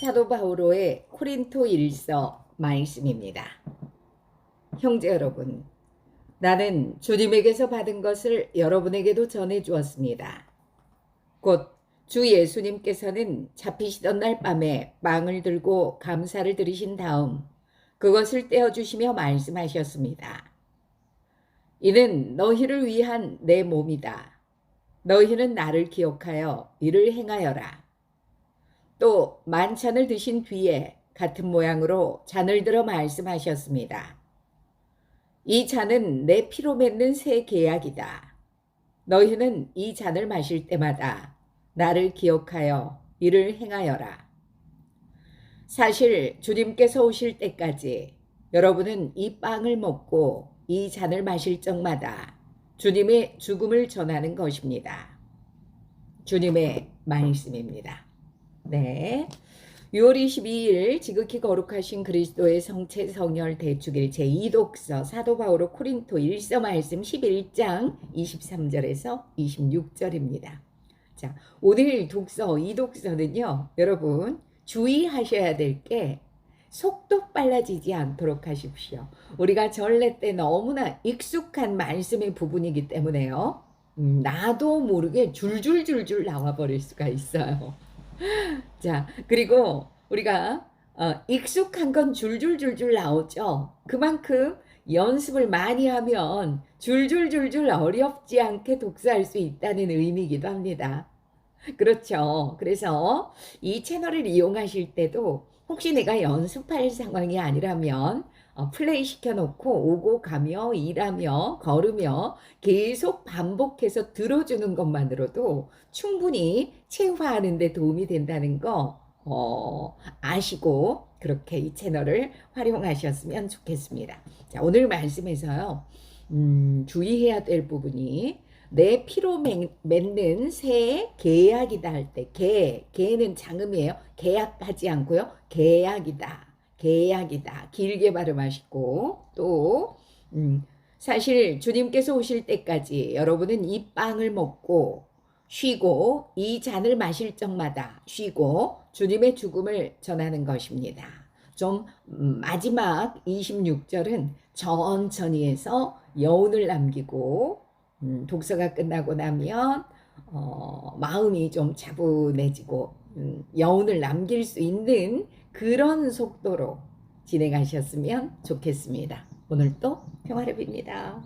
사도 바오로의 코린토 일서 말씀입니다. 형제 여러분, 나는 주님에게서 받은 것을 여러분에게도 전해 주었습니다. 곧 주 예수님께서는 잡히시던 날 밤에 빵을 들고 감사를 드리신 다음 그것을 떼어 주시며 말씀하셨습니다. 이는 너희를 위한 내 몸이다. 너희는 나를 기억하여 이를 행하여라. 또 만찬을 드신 뒤에 같은 모양으로 잔을 들어 말씀하셨습니다. 이 잔은 내 피로 맺는 새 계약이다. 너희는 이 잔을 마실 때마다 나를 기억하여 이를 행하여라. 사실 주님께서 오실 때까지 여러분은 이 빵을 먹고 이 잔을 마실 적마다 주님의 죽음을 전하는 것입니다. 주님의 말씀입니다. 네. 6월 22일 지극히 거룩하신 그리스도의 성체 성혈 대축일 제2독서 사도 바오로 코린토 1서 말씀 11장 23절에서 26절입니다. 자, 오늘 독서 이 독서는요. 여러분 주의하셔야 될 게 속도 빨라지지 않도록 하십시오. 우리가 전례 때 너무나 익숙한 말씀의 부분이기 때문에요. 음, 나도 모르게 줄줄줄줄 나와 버릴 수가 있어요. 자, 그리고 우리가 어, 익숙한 건 줄줄줄줄 나오죠. 그만큼 연습을 많이 하면 줄줄줄줄 어렵지 않게 독서할 수 있다는 의미이기도 합니다. 그렇죠. 그래서 이 채널을 이용하실 때도 혹시 내가 연습할 상황이 아니라면 어, 플레이 시켜놓고 오고 가며 일하며 걸으며 계속 반복해서 들어주는 것만으로도 충분히 체화하는 데 도움이 된다는 거 어, 아시고 그렇게 이 채널을 활용하셨으면 좋겠습니다. 자, 오늘 말씀에서요. 음, 주의해야 될 부분이 내 피로 맺- 맺는 새 계약이다 할 때 계, 계는 장음이에요. 계약하지 않고요. 계약이다. 계약이다. 길게 발음하시고 또 음, 사실 주님께서 오실 때까지 여러분은 이 빵을 먹고 쉬고 이 잔을 마실 적마다 쉬고 주님의 죽음을 전하는 것입니다. 좀 음, 마지막 26절은 천천히 해서 여운을 남기고 음, 독서가 끝나고 나면 어, 마음이 좀 차분해지고 음, 여운을 남길 수 있는 그런 속도로 진행하셨으면 좋겠습니다. 오늘도 평화를 빕니다.